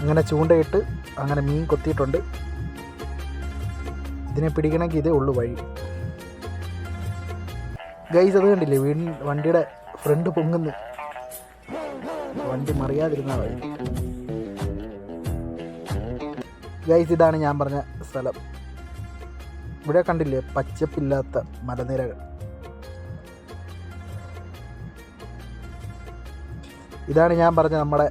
അങ്ങനെ ചൂണ്ടയിട്ട് അങ്ങനെ മീൻ കൊത്തിയിട്ടുണ്ട്. ഇതിനെ പിടിക്കണമെങ്കിൽ ഇതേ ഉള്ളു വഴി. ഗൈസ് അത് കണ്ടില്ലേ? വീട് വണ്ടിയുടെ ഫ്രണ്ട് പൊങ്ങുന്നു. വണ്ടി മറിയാതിരുന്ന വഴി ഗൈസ് ഇതാണ് ഞാൻ പറഞ്ഞ സ്ഥലം. ഇവിടെ കണ്ടില്ലേ? പച്ചപ്പില്ലാത്ത മലനിരകൾ. ഇതാണ് ഞാൻ പറഞ്ഞ നമ്മുടെ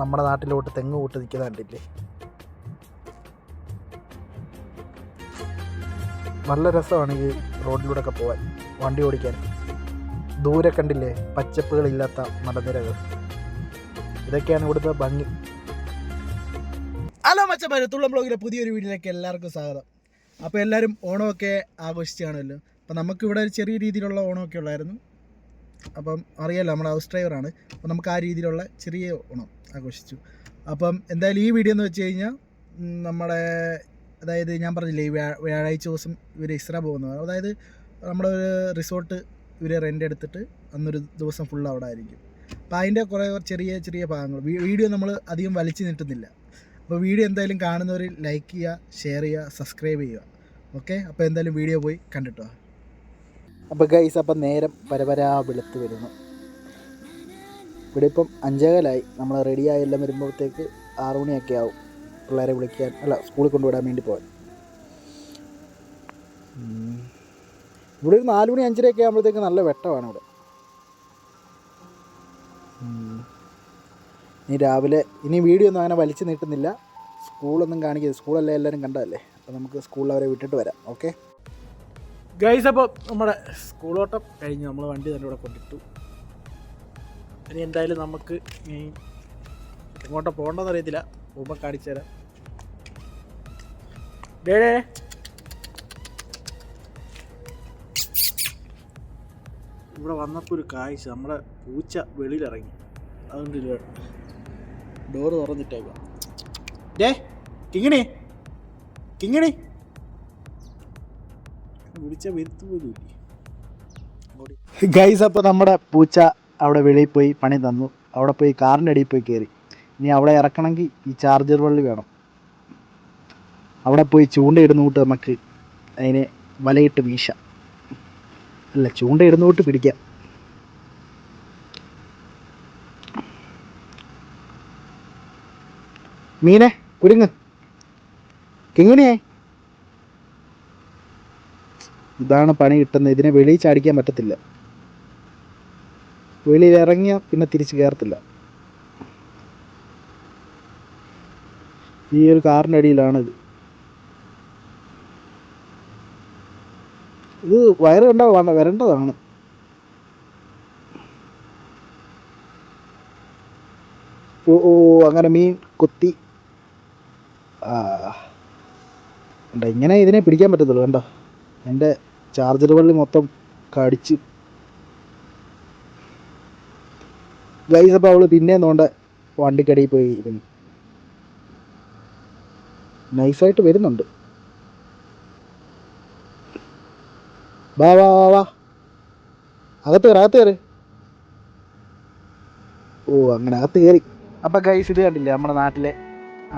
നമ്മുടെ നാട്ടിലോട്ട് തെങ്ങ് കൂട്ട് നിൽക്കുന്ന നല്ല രസമാണ് ഈ റോഡിലൂടെ ഒക്കെ പോകാൻ വണ്ടി ഓടിക്കാൻ. ദൂരെ കണ്ടില്ലേ? പച്ചപ്പുകളില്ലാത്ത മലനിരകൾ. ഇതൊക്കെയാണ് ഇവിടുത്തെ ഭംഗി. ഹലോ മച്ച തുള്ളം ബ്ലോഗിലെ പുതിയൊരു വീഡിയോയിലേക്ക് എല്ലാവർക്കും സ്വാഗതം. അപ്പോൾ എല്ലാവരും ഓണമൊക്കെ ആഘോഷിച്ചാണല്ലോ. അപ്പോൾ നമുക്കിവിടെ ഒരു ചെറിയ രീതിയിലുള്ള ഓണമൊക്കെ ഉള്ളായിരുന്നു. അപ്പം അറിയാലോ നമ്മുടെ ഹൗസ് ഡ്രൈവറാണ് അപ്പോൾ നമുക്ക് ആ രീതിയിലുള്ള ചെറിയ ഓണം ആഘോഷിച്ചു. അപ്പം എന്തായാലും ഈ വീഡിയോ എന്ന് വെച്ച് കഴിഞ്ഞാൽ നമ്മുടെ അതായത് ഞാൻ പറഞ്ഞില്ലേ ഈ വ്യാ- വ്യാഴാഴ്ച ദിവസം ഇവർ ഇസ്ര പോകുന്നത് അതായത് നമ്മുടെ ഒരു റിസോർട്ട് ഇവർ റെന്റ് എടുത്തിട്ട് അന്നൊരു ദിവസം ഫുൾ അവിടെ ആയിരിക്കും. അപ്പോൾ അതിന്റെ കുറേ ചെറിയ ചെറിയ ഭാഗങ്ങൾ. വീഡിയോ നമ്മൾ അധികം വലിച്ചു നീട്ടുന്നില്ല. അപ്പോൾ വീഡിയോ എന്തായാലും കാണുന്നവർ ലൈക്ക് ചെയ്യുക ഷെയർ ചെയ്യുക സബ്സ്ക്രൈബ് ചെയ്യുക. ഓക്കെ അപ്പോൾ എന്തായാലും വീഡിയോ പോയി കണ്ടിട്ടോ. അപ്പോൾ ഗൈസ് അപ്പം നേരം പരപരാ വെളുത്ത് വരുന്നു. ഇവിടെ ഇപ്പം അഞ്ചേകാലായി. നമ്മൾ റെഡിയായി എല്ലാം വരുമ്പോഴത്തേക്ക് ആറു മണിയൊക്കെ ആവും പിള്ളേരെ വിളിക്കാൻ അല്ല സ്കൂളിൽ കൊണ്ടുവിടാൻ വേണ്ടി പോകാൻ. ഇവിടെ ഒരു നാല് മണി അഞ്ചരയൊക്കെ ആകുമ്പോഴത്തേക്ക് നല്ല വെട്ടമാണ് ഇവിടെ. ഇനി രാവിലെ ഇനി വീഡിയോ ഒന്നും അങ്ങനെ വലിച്ചു നീട്ടുന്നില്ല. സ്കൂളൊന്നും കാണിക്കരുത്. സ്കൂളല്ലേ എല്ലാവരും കണ്ടതല്ലേ? അപ്പോൾ നമുക്ക് സ്കൂളിൽ അവരെ വിട്ടിട്ട് വരാം. ഓക്കെ ഗൈസ് അപ്പോൾ നമ്മുടെ സ്കൂളോട്ടം കഴിഞ്ഞ് നമ്മൾ വണ്ടി തന്നെ ഇവിടെ കൊണ്ടിട്ടു. ഇനി എന്തായാലും നമുക്ക് ഇനി എങ്ങോട്ടാ പോകേണ്ടതെന്ന് അറിയത്തില്ല. പോകുമ്പോൾ കാണിച്ചു തരാം. ഡേ ഡേ ഡേ. ഇവിടെ വന്നപ്പോൾ ഒരു കാഴ്ച. നമ്മുടെ പൂച്ച വെളിയിലിറങ്ങി. അതുകൊണ്ട് ഡോറ് തുറന്നിട്ടേക്കാം ഡേ കിങ്ങിണി. കിങ്ങിണി. ഗൈസ് അപ്പോൾ നമ്മുടെ പൂച്ച അവിടെ വെളിയിൽ പോയി പണി തന്നു. അവിടെ പോയി കാറിന്റെ അടിയിൽ പോയി കയറി ഇനി അവിടെ ഇറക്കണമെങ്കിൽ ഈ ചാർജർ വള്ളി വേണം. അവിടെ പോയി ചൂണ്ടയിടുന്ന കൂട്ട് നമുക്ക് അതിനെ വലയിട്ട് വീശാം. അല്ല ചൂണ്ടയിടുന്ന കൂട്ട് പിടിക്കാം. മീനെ കുരുങ്ങ്. കിങ്ങിണിയേ ഇതാണ് പണി കിട്ടുന്നത്. ഇതിനെ വെളിയിൽ ചാടിക്കാൻ പറ്റത്തില്ല. വെളിയിൽ ഇറങ്ങിയാൽ പിന്നെ തിരിച്ച് കയറത്തില്ല ഈ ഒരു കാറിന്റെ അടിയിലാണ് ഇത്. വയറ് കണ്ടാ വരേണ്ടതാണ്. ഓ ഓ അങ്ങനെ മീൻ കൊത്തി. ആ ഇങ്ങനെ ഇതിനെ പിടിക്കാൻ പറ്റത്തുള്ളൂ കണ്ടോ? എന്റെ ചാർജർ വള്ളി മൊത്തം കടിച്ച്. ഗൈസ് അപ്പോൾ അവൾ പിന്നെ നോണ്ട വണ്ടിക്കടിയിൽ പോയി ഇരുന്നു. നൈസായിട്ട് വരുന്നുണ്ട്. വാ വാ വാ വാ. അകത്ത് കയറി അകത്ത് കയറി. ഓ അങ്ങനെ അകത്ത് കയറി. അപ്പം ഗൈസ് ഇത് കണ്ടില്ലേ നമ്മുടെ നാട്ടിലെ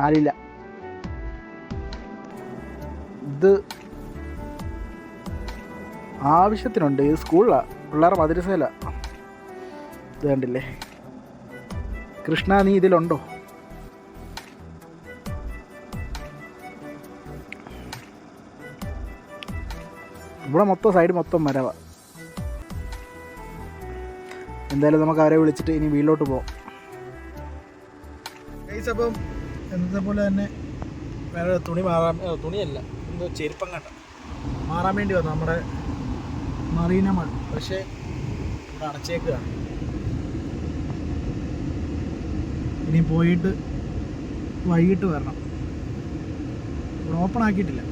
ആരില്ല ഇത് ആവശ്യത്തിനുണ്ട്. ഇത് സ്കൂളിലാണ് പിള്ളേർ മദ്രസയില. ഇത് കണ്ടില്ലേ? കൃഷ്ണ നീ ഇതിലുണ്ടോ? ഇവിടെ മൊത്തം സൈഡ് മൊത്തം മരവ എന്തായാലും നമുക്ക് അവരെ വിളിച്ചിട്ട് ഇനി വീട്ടിലോട്ട് പോവാം. അപ്പം എന്നത്തെ പോലെ തന്നെ വേറെ തുണി മാറാൻ തുണിയല്ല. എന്തോ ചെരുപ്പം കണ്ട. മാറാൻ വേണ്ടി വന്നു. നമ്മുടെ മറീന മൺ പക്ഷേ ഇവിടെ അടച്ചേക്കുകയാണ് ഇനി പോയിട്ട് വൈകിട്ട് വരണം. ഇവിടെ ഓപ്പൺ ആക്കിയിട്ടില്ല.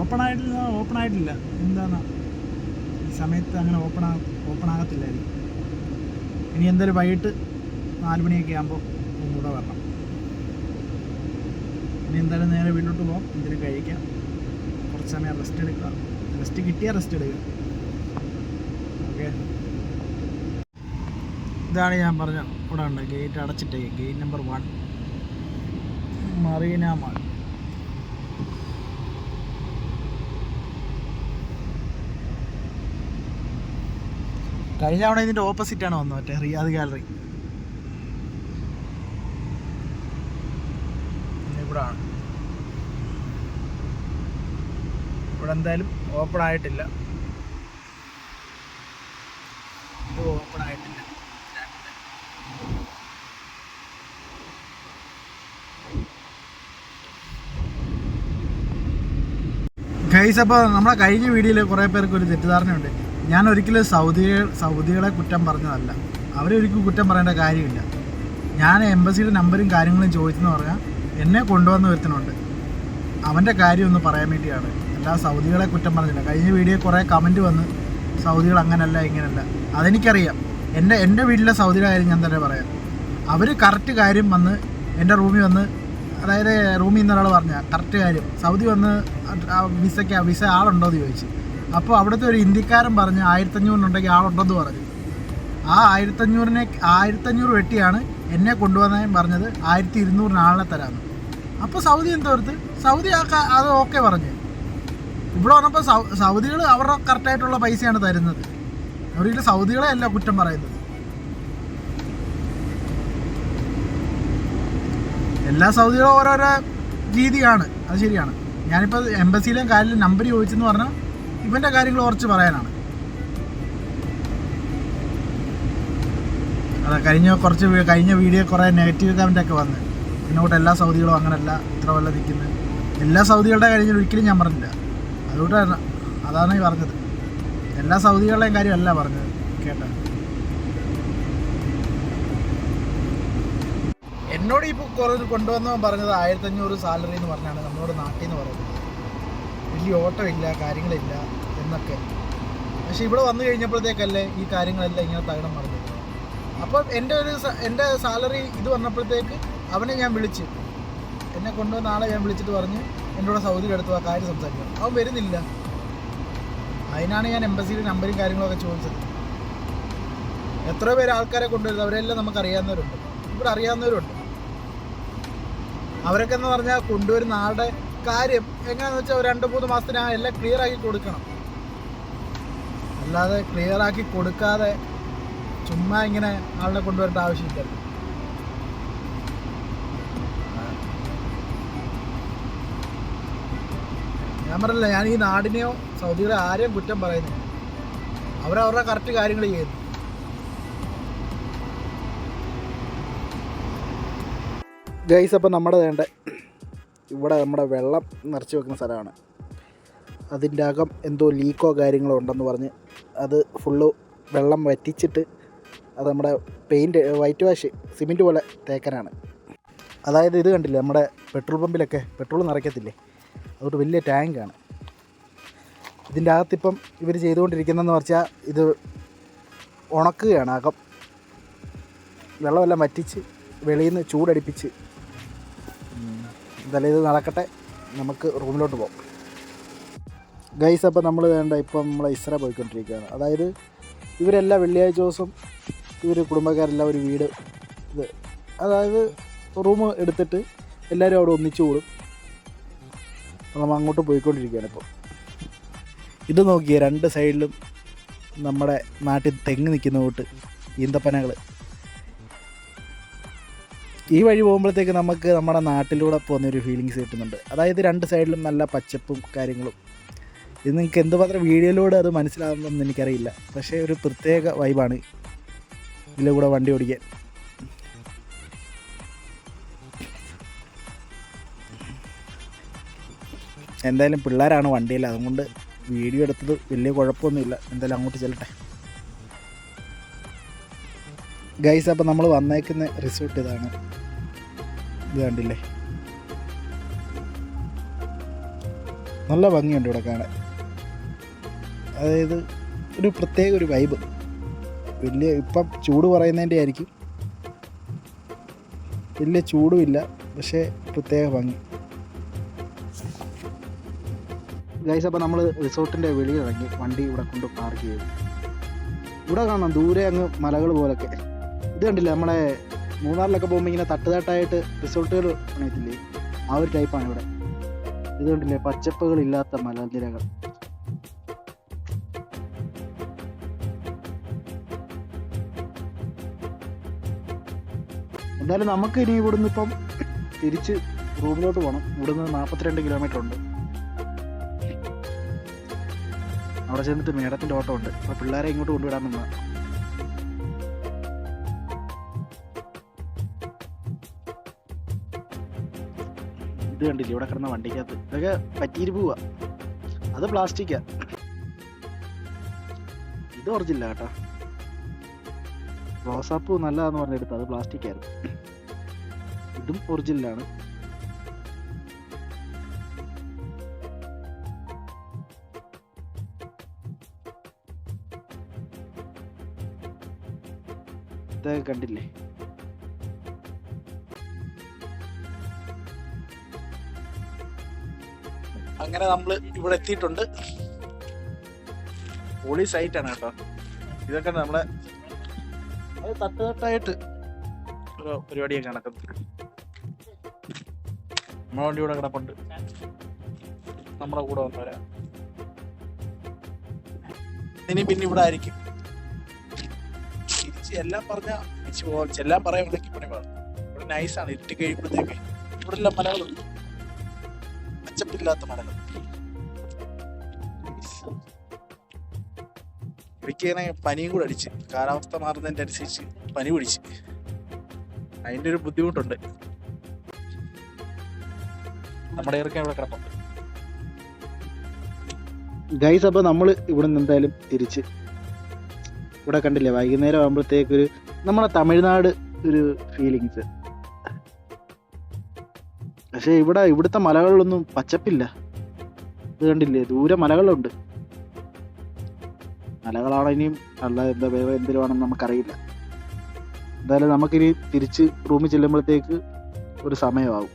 ഓപ്പൺ ആയിട്ടില്ല ഓപ്പൺ ആയിട്ടില്ല. എന്താണ് ഈ സമയത്ത് അങ്ങനെ ഓപ്പൺ ആ ഓപ്പൺ ആകത്തില്ലായിരിക്കും. ഇനി എന്തായാലും വൈകിട്ട് നാല് മണിയൊക്കെ ആകുമ്പോൾ ഒന്നുകൂടെ വരണം. ഇനി എന്തായാലും നേരെ വീട്ടിലോട്ട് പോകാം എന്തെങ്കിലും കഴിക്കാം. കുറച്ച് സമയം റെസ്റ്റ് എടുക്കുക റെസ്റ്റ് കിട്ടിയാൽ റെസ്റ്റ് എടുക്കുക ഓക്കെ ഇതാണ് ഞാൻ പറഞ്ഞ ഇവിടെ ഉണ്ട് gate അടച്ചിട്ടേ gate number one Marina mall. കഴിഞ്ഞ തവണ ഇതിന്റെ ഓപ്പോസിറ്റാണ് വന്നത് മറ്റേ റിയാദ് ഗാലറി ഇവിടെ ആണ് ഇവിടെ എന്തായാലും ഓപ്പൺ ആയിട്ടില്ല. ഓപ്പൺ ആയിട്ടില്ല. ഗൈസ് അപ്പോൾ നമ്മളെ കഴിഞ്ഞ വീഡിയോയിൽ കുറേ പേർക്ക് ഒരു തെറ്റിദ്ധാരണയുണ്ട്. ഞാൻ ഒരിക്കലും സൗദി സൗദികളെ കുറ്റം പറഞ്ഞതല്ല. അവരൊരിക്കലും കുറ്റം പറയേണ്ട കാര്യമില്ല. ഞാൻ എംബസിയുടെ നമ്പരും കാര്യങ്ങളും ചോദിച്ചെന്ന് പറഞ്ഞാൽ എന്നെ കൊണ്ടുവന്ന് വരുത്തുന്നുണ്ട് അവന്റെ കാര്യം ഒന്ന് പറയാൻ വേണ്ടിയാണ്. അല്ല സൗദികളെ കുറ്റം പറഞ്ഞില്ല. കഴിഞ്ഞ വീഡിയോ കുറേ കമന്റ് വന്ന് സൗദികൾ അങ്ങനല്ല ഇങ്ങനല്ല. അതെനിക്കറിയാം. എന്റെ എന്റെ വീട്ടിലെ സൗദിയുടെ കാര്യം ഞാൻ തന്നെ പറയാം. അവർ കറക്റ്റ് കാര്യം വന്ന് എന്റെ റൂമിൽ വന്ന് അതായത് റൂമിൽ നിന്ന് ഒരാൾ പറഞ്ഞ കറക്റ്റ് കാര്യം. സൗദി വന്ന് വിസയ്ക്ക് വിസ ആളുണ്ടോ? എന്ന് ചോദിച്ചു. അപ്പോൾ അവിടുത്തെ ഒരു ഇന്ത്യക്കാരൻ പറഞ്ഞ് ആയിരത്തഞ്ഞൂറിനുണ്ടെങ്കിൽ ആളുണ്ടെന്ന് പറഞ്ഞു. ആ ആയിരത്തഞ്ഞൂറിനെ ആയിരത്തഞ്ഞൂറ് വെട്ടിയാണ് എന്നെ കൊണ്ടുവന്നതും പറഞ്ഞത് ആയിരത്തി ഇരുന്നൂറിന് ആളെ തരാമെന്ന്. അപ്പോൾ സൗദി എന്തോർത്ത് സൗദി ആ അത് ഓക്കെ പറഞ്ഞു. ഇവിടെ വന്നപ്പോൾ സൗദികൾ അവരുടെ കറക്റ്റായിട്ടുള്ള പൈസയാണ് തരുന്നത്. അവരിൽ സൗദികളെ അല്ല കുറ്റം പറയുന്നത്. എല്ലാ സൗദികളും ഓരോരോ രീതിയാണ്. അത് ശരിയാണ്. ഞാനിപ്പോൾ എംബസിയിലെയും കാര്യത്തിലും നമ്പർ ചോദിച്ചെന്ന് പറഞ്ഞാൽ ഇവന്റെ കാര്യങ്ങൾ കുറച്ച് പറയാനാണ്. അതെ കഴിഞ്ഞ കുറച്ച് കഴിഞ്ഞ വീഡിയോ കുറേ നെഗറ്റീവ് കമന്റ് ഒക്കെ വന്ന്. എന്നോട്ട് എല്ലാ സൗദികളും അങ്ങനെയല്ല ഇത്ര വല്ല നിൽക്കുന്നത് എല്ലാ സൗദികളുടെ കാര്യം ഒരിക്കലും ഞാൻ പറഞ്ഞില്ല അതുകൊണ്ടാണ് അതാണ് ഈ പറഞ്ഞത്. എല്ലാ സൗദികളുടെയും കാര്യമല്ല പറഞ്ഞത് കേട്ടോ. എന്നോട് ഇപ്പോൾ കുറച്ച് കൊണ്ടുവന്നവൻ പറഞ്ഞത് ആയിരത്തഞ്ഞൂറ് സാലറി എന്ന് പറഞ്ഞാണ് നമ്മളോട് നാട്ടിൽ നിന്ന് പറയുന്നത് വലിയ ഓട്ടമില്ല കാര്യങ്ങളില്ല എന്നൊക്കെ. പക്ഷെ ഇവിടെ വന്നു കഴിഞ്ഞപ്പോഴത്തേക്കല്ലേ ഈ കാര്യങ്ങളെല്ലാം ഇങ്ങനെ തകിടം മറിഞ്ഞത്. അപ്പോൾ എന്റെ ഒരു എന്റെ സാലറി ഇത് വന്നപ്പോഴത്തേക്ക് അവനെ ഞാൻ വിളിച്ച്. എന്നെ കൊണ്ടുവന്ന ആളെ ഞാൻ വിളിച്ചിട്ട് പറഞ്ഞ് എന്റെ സൗദിയിൽ എടുത്തു ആ കാര്യം സംസാരിക്കണം. അവൻ വരുന്നില്ല. അതിനാണ് ഞാൻ എംബസിയുടെ നമ്പറും കാര്യങ്ങളൊക്കെ ചോദിച്ചത്. എത്ര പേര് ആൾക്കാരെ കൊണ്ടുവരുന്നത് അവരെല്ലാം നമുക്ക് അറിയാവുന്നവരുണ്ട് ഇവിടെ അറിയാവുന്നവരുണ്ട്. അവരൊക്കെ എന്ന് പറഞ്ഞാൽ കൊണ്ടുവരുന്ന ആളുടെ കാര്യം എങ്ങനെയാണെന്ന് വെച്ചാൽ രണ്ട് മൂന്ന് മാസത്തിനകം എല്ലാം ക്ലിയർ ആക്കി കൊടുക്കണം. അല്ലാതെ ക്ലിയർ ആക്കി കൊടുക്കാതെ ചുമ്മാ ഇങ്ങനെ ആളിനെ കൊണ്ടുവരേണ്ട ആവശ്യമില്ല. ഞാൻ പറഞ്ഞില്ല ഞാൻ ഈ നാടിനെയോ സൗദികളെ ആരെയും കുറ്റം പറയുന്നു അവരവരുടെ കറക്റ്റ് കാര്യങ്ങൾ ചെയ്യുന്നു. ഗൈസ് അപ്പം നമ്മുടെ വേണ്ട ഇവിടെ നമ്മുടെ വെള്ളം നിറച്ച് വെക്കുന്ന സ്ഥലമാണ്. അതിന്റെ അകം എന്തോ ലീക്കോ കാര്യങ്ങളോ ഉണ്ടെന്ന് പറഞ്ഞ് അത് ഫുള്ള് വെള്ളം വറ്റിച്ചിട്ട് അത് നമ്മുടെ പെയിന്റ് വൈറ്റ് വാഷ് സിമെന്റ് പോലെ തേക്കനാണ്. അതായത് ഇത് കണ്ടില്ലേ നമ്മുടെ പെട്രോൾ പമ്പിലൊക്കെ പെട്രോൾ നിറയ്ക്കത്തില്ലേ? അതുകൊണ്ട് വലിയ ടാങ്കാണ്. ഇതിന്റെ അകത്തിപ്പം ഇവർ ചെയ്തുകൊണ്ടിരിക്കുന്നതെന്ന് പറഞ്ഞാൽ ഇത് ഉണക്കുകയാണ് അകം. വെള്ളമെല്ലാം വറ്റിച്ച് വെളിയിൽ നിന്ന് ചൂടടിപ്പിച്ച് എന്തായാലും ഇത് നടക്കട്ടെ. നമുക്ക് റൂമിലോട്ട് പോകാം ഗൈസ് അപ്പോൾ നമ്മൾ വേണ്ട ഇപ്പം നമ്മൾ ഇസ്ര പോയിക്കൊണ്ടിരിക്കുകയാണ്. അതായത് ഇവരെല്ലാ വെള്ളിയാഴ്ച ദിവസം ഇവർ കുടുംബക്കാരെല്ലാം ഒരു വീട് ഇത് അതായത് റൂം എടുത്തിട്ട് എല്ലാവരും അവിടെ ഒന്നിച്ചു കൂടും. നമ്മൾ അങ്ങോട്ട് പോയിക്കൊണ്ടിരിക്കുകയാണ് ഇപ്പോൾ. ഇത് നോക്കിയ രണ്ട് സൈഡിലും നമ്മുടെ നാട്ടിൽ തെങ്ങ് നിൽക്കുന്ന കൂട്ട് ഈന്തപ്പനകൾ ഈ വഴി പോകുമ്പോഴത്തേക്ക് നമുക്ക് നമ്മുടെ നാട്ടിലൂടെ പോകുന്ന ഒരു ഫീലിങ്സ് കിട്ടുന്നുണ്ട്. അതായത് രണ്ട് സൈഡിലും നല്ല പച്ചപ്പും കാര്യങ്ങളും. ഇത് നിങ്ങൾക്ക് എന്തുമാത്രം വീഡിയോയിലൂടെ അത് മനസ്സിലാകുന്നതെന്ന് എനിക്കറിയില്ല. പക്ഷേ ഒരു പ്രത്യേക വൈബാണ് ഇതിലെ കൂടെ വണ്ടി ഓടിക്കാൻ. എന്തായാലും പിള്ളേരാണ് വണ്ടിയിൽ. അതുകൊണ്ട് വീഡിയോ എടുത്തത് വലിയ കുഴപ്പമൊന്നുമില്ല. എന്തായാലും അങ്ങോട്ട് ചെല്ലട്ടെ. ഗൈസ് അപ്പോൾ നമ്മൾ വന്നേക്കുന്ന റിസോർട്ട് ഇതാണ്. ഇത് കണ്ടില്ലേ? നല്ല ഭംഗിയുണ്ട് ഇവിടെ കാണാൻ. അതായത് ഒരു പ്രത്യേക ഒരു വൈബ് വലിയ ഇപ്പം ചൂട് പറയുന്നതിന്റെ ആയിരിക്കും. വലിയ ചൂടുമില്ല പക്ഷേ പ്രത്യേക ഭംഗി. ഗൈസ് അപ്പോൾ നമ്മൾ റിസോർട്ടിന്റെ വെളിയിൽ ഇറങ്ങി വണ്ടി ഇവിടെ കൊണ്ട് പാർക്ക് ചെയ്തു. ഇവിടെ കാണാം ദൂരെ അങ്ങ് മലകൾ പോലൊക്കെ. ഇത് കണ്ടില്ല നമ്മളെ മൂന്നാറിലൊക്കെ പോകുമ്പോൾ ഇങ്ങനെ തട്ടുതട്ടായിട്ട് റിസോർട്ടുകൾ പണിയത്തില്ലേ? ആ ഒരു ടൈപ്പാണ് ഇവിടെ. ഇത് കണ്ടില്ലേ പച്ചപ്പുകളില്ലാത്ത മലനിരകൾ. എന്തായാലും നമുക്ക് ഇനി ഇവിടുന്ന് ഇപ്പം തിരിച്ച് റൂമിലോട്ട് പോകണം ഇവിടുന്ന് നാൽപ്പത്തിരണ്ട് കിലോമീറ്റർ ഉണ്ട്. അവിടെ ചെന്നിട്ട് മേഡത്തിന്റെ ഓട്ടോ ഉണ്ട്. അപ്പോൾ പിള്ളേരെ ഇങ്ങോട്ട് കൊണ്ടുവിടാൻ നമ്മൾ ഇത് കണ്ടില്ല? ഇവിടെ കിടന്ന വണ്ടിക്കകത്ത്. ഇതൊക്കെ പറ്റിയിട്ട് പോവാ. അത് പ്ലാസ്റ്റിക്കാ. ഇത് ഒറിജിനല്ല കേട്ടോ. റോസാപ്പൂ നല്ലതാന്ന് പറഞ്ഞെടുത്ത് അത് പ്ലാസ്റ്റിക്കായിരുന്നു. ഇതും ഒറിജിനലാണ്. ഇതൊക്കെ കണ്ടില്ലേ? അങ്ങനെ നമ്മൾ ഇവിടെ എത്തിയിട്ടുണ്ട്. പൊളി സൈറ്റ് ആണ് കേട്ടോ. ഇതൊക്കെ നമ്മളെ അത് തട്ടുതട്ടായിട്ട് ഒരു പരിപാടിയൊക്കെ നടക്കുന്നത് നമ്മളെ വണ്ടി ഇവിടെ കിടപ്പുണ്ട്. നമ്മുടെ കൂടെ വന്നവരാ. ഇനി പിന്നെ ഇവിടെ ആയിരിക്കും. തിരിച്ച് എല്ലാം പറഞ്ഞ എല്ലാം പറയുമ്പോഴേക്ക് പണി പറഞ്ഞു. ഇവിടെ നൈസാണ് ഇരുട്ടി കഴിയുമ്പോഴത്തേക്ക് ഇവിടെ എല്ലാം മലകളുണ്ട്. പച്ചപ്പില്ലാത്ത മലകൾ. എനിക്കിങ്ങനെ പനിയും കൂടെ അടിച്ച്. കാലാവസ്ഥ മാറുന്നതിന്റെ അനുസരിച്ച് പനി പിടിച്ച്. അതിന്റെ ഒരു ബുദ്ധിമുട്ടുണ്ട്. നമ്മുടെ ഇറക്കാൻ ഇവിടെ കിടപ്പുണ്ട്. ഗൈസ് അപ്പോൾ നമ്മൾ ഇവിടെ നിന്ന് എന്തായാലും തിരിച്ച് ഇവിടെ കണ്ടില്ലേ? വൈകുന്നേരം ആകുമ്പോഴത്തേക്ക് ഒരു നമ്മുടെ തമിഴ്നാട് ഒരു ഫീലിങ്സ് പക്ഷേ ഇവിടെ ഇവിടുത്തെ മലകളിലൊന്നും പച്ചപ്പില്ല. ഇത് കണ്ടില്ലേ? ദൂരെ മലകളുണ്ട്. മലകളാണോ ഇനിയും അല്ല എന്താ വേറെ എന്തിനാണെന്ന് നമുക്കറിയില്ല. എന്തായാലും നമുക്കിനി തിരിച്ച് റൂമിൽ ചെല്ലുമ്പോഴത്തേക്ക് ഒരു സമയമാവും.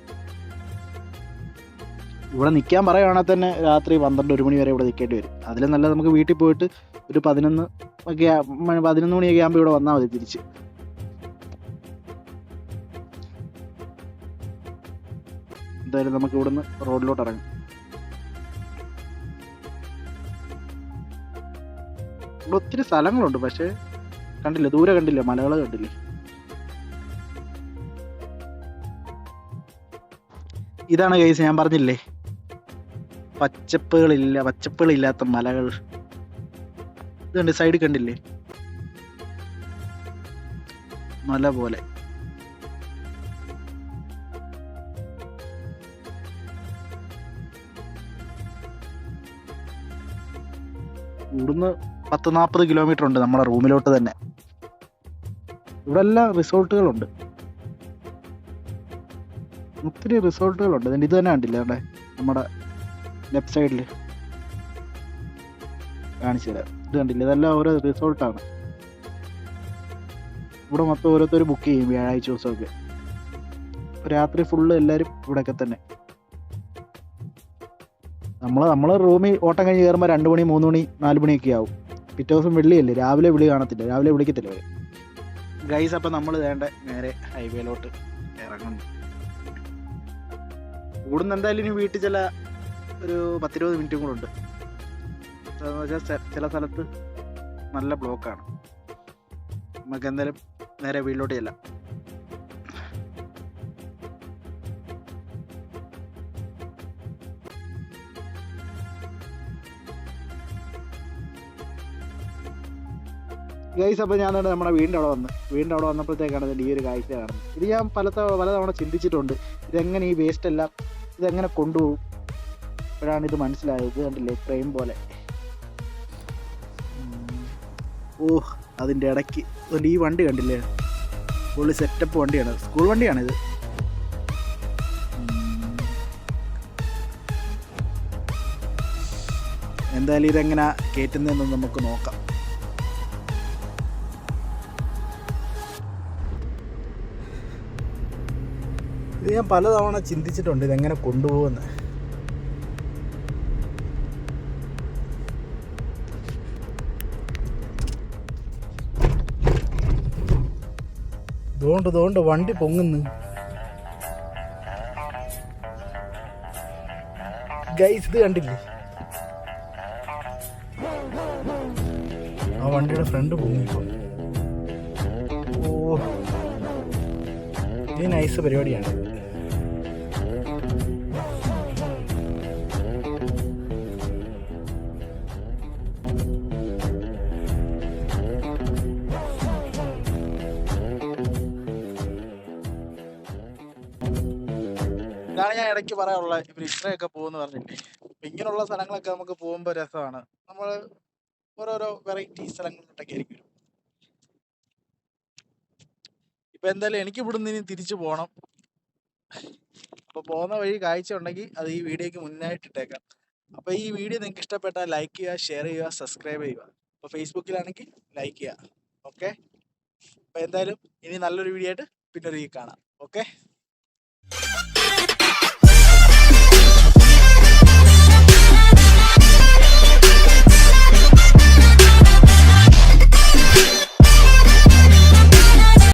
ഇവിടെ നിൽക്കാൻ പറയുകയാണെങ്കിൽ തന്നെ രാത്രി പന്ത്രണ്ട് ഒരു മണി വരെ ഇവിടെ നിൽക്കേണ്ടി വരും. അതിലും നല്ല നമുക്ക് വീട്ടിൽ പോയിട്ട് ഒരു പതിനൊന്ന് ഒക്കെ പതിനൊന്ന് മണിയൊക്കെ ആകുമ്പോൾ ഇവിടെ വന്നാൽ മതി തിരിച്ച്. എന്തായാലും നമുക്ക് ഇവിടുന്ന് റോഡിലോട്ട് ഇറങ്ങാം. ഇവിടെ ഒത്തിരി സ്ഥലങ്ങളുണ്ട് പക്ഷേ കണ്ടില്ല ദൂരെ കണ്ടില്ല മലകൾ കണ്ടില്ലേ? ഇതാണ് കേസ് ഞാൻ പറഞ്ഞില്ലേ? പച്ചപ്പുകളില്ല പച്ചപ്പുകളില്ലാത്ത മലകൾ. ഇത് കണ്ട് സൈഡ് കണ്ടില്ലേ? മല പോലെ. ഇവിടുന്ന് പത്ത് നാൽപ്പത് കിലോമീറ്റർ ഉണ്ട് നമ്മുടെ റൂമിലോട്ട് തന്നെ. ഇവിടെ എല്ലാം റിസോർട്ടുകളുണ്ട്. ഒത്തിരി റിസോർട്ടുകളുണ്ട്. ഇതിന്റെ ഇത് തന്നെ കണ്ടില്ല നമ്മുടെ ലെഫ്റ്റ് സൈഡിൽ കാണിച്ചു തരാം ഇത് കണ്ടില്ല. ഇതെല്ലാം ഓരോ റിസോർട്ടാണ്. ഇവിടെ മൊത്തം ഓരോരുത്തർ ബുക്ക് ചെയ്യും വ്യാഴാഴ്ച ദിവസമൊക്കെ. രാത്രി ഫുള്ള് എല്ലാവരും ഇവിടെയൊക്കെ തന്നെ. നമ്മൾ നമ്മൾ റൂമിൽ ഓട്ടം കഴിഞ്ഞ് കയറുമ്പോൾ രണ്ട് മണി മൂന്ന് മണി നാല് മണിയൊക്കെ ആവും. പിറ്റേ ദിവസം വെള്ളിയല്ലേ? രാവിലെ വിളി കാണത്തില്ല. രാവിലെ വിളിക്കത്തില്ല അവർ ഗൈസ് അപ്പം നമ്മൾ വേണ്ട നേരെ ഹൈവേയിലോട്ട് ഇറങ്ങുന്നു. ഇവിടുന്ന് എന്തായാലും ഇനി വീട്ടിൽ ചില ഒരു പത്തിരുപത് മിനിറ്റും കൂടെ ഉണ്ട്. അതെന്ന് വെച്ചാൽ ചില സ്ഥലത്ത് നല്ല ബ്ലോക്കാണ്. നമുക്ക് എന്തായാലും നേരെ വീട്ടിലോട്ട് ചെല്ലാം. ഗൈസ് അപ്പോൾ ഞാൻ തന്നെ നമ്മുടെ വീടിന്റെ അവിടെ വന്ന് വീടിന്റെ അവിടെ വന്നപ്പോഴത്തേക്കാണ് ഇതിന്റെ ഈ ഒരു കാഴ്ച കാണുന്നത്. ഇത് ഞാൻ പല തവ- പലതവണ ചിന്തിച്ചിട്ടുണ്ട്. ഇതെങ്ങനെ ഈ വേസ്റ്റ് എല്ലാം ഇതെങ്ങനെ കൊണ്ടുപോകും? അപ്പോഴാണ് ഇത് മനസ്സിലായത്. കണ്ടില്ലേ? ഫ്രെയിം പോലെ. ഓ അതിന്റെ ഇടയ്ക്ക്. അതുകൊണ്ട് ഈ വണ്ടി കണ്ടില്ലേ? പുള്ളി സെറ്റപ്പ് വണ്ടിയാണ്. സ്കൂൾ വണ്ടിയാണിത്. എന്തായാലും ഇതെങ്ങനെ കയറ്റുന്നതെന്ന് നമുക്ക് നോക്കാം. ഇത് ഞാൻ പലതവണ ചിന്തിച്ചിട്ടുണ്ട് ഇതെങ്ങനെ കൊണ്ടുപോകുന്നത് തോണ്ട് വണ്ടി പൊങ്ങുന്നു. ഗൈസ് ഇത് കണ്ടില്ലേ? ആ വണ്ടിയുടെ ഫ്രണ്ട് പൊങ്ങിപ്പോ. ഓ ഇത് നൈസ് പരിപാടിയാണ്. ഇടയ്ക്ക് പറയാനുള്ള ഇവർ ഇത്രയൊക്കെ പോകുമെന്ന് പറഞ്ഞില്ലേ? അപ്പൊ ഇങ്ങനെയുള്ള സ്ഥലങ്ങളൊക്കെ നമുക്ക് പോകുമ്പോൾ രസമാണ്. നമ്മൾ ഓരോരോ വെറൈറ്റി സ്ഥലങ്ങളിലോട്ടൊക്കെ ആയിരിക്കും വരും. ഇപ്പൊ എന്തായാലും എനിക്ക് ഇവിടുന്ന് ഇനി തിരിച്ചു പോകണം അപ്പൊ പോകുന്ന വഴി കാഴ്ച ഉണ്ടെങ്കിൽ അത് ഈ വീഡിയോക്ക് മുന്നായിട്ട് ഇട്ടേക്കാം. അപ്പൊ ഈ വീഡിയോ നിങ്ങൾക്ക് ഇഷ്ടപ്പെട്ടാൽ ലൈക്ക് ചെയ്യുക ഷെയർ ചെയ്യുക സബ്സ്ക്രൈബ് ചെയ്യുക. അപ്പൊ ഫേസ്ബുക്കിലാണെങ്കിൽ ലൈക്ക് ചെയ്യുക. ഓക്കെ അപ്പൊ എന്തായാലും ഇനി നല്ലൊരു വീഡിയോ ആയിട്ട് പിന്നെ ഒരു കാണാം. ഓക്കെ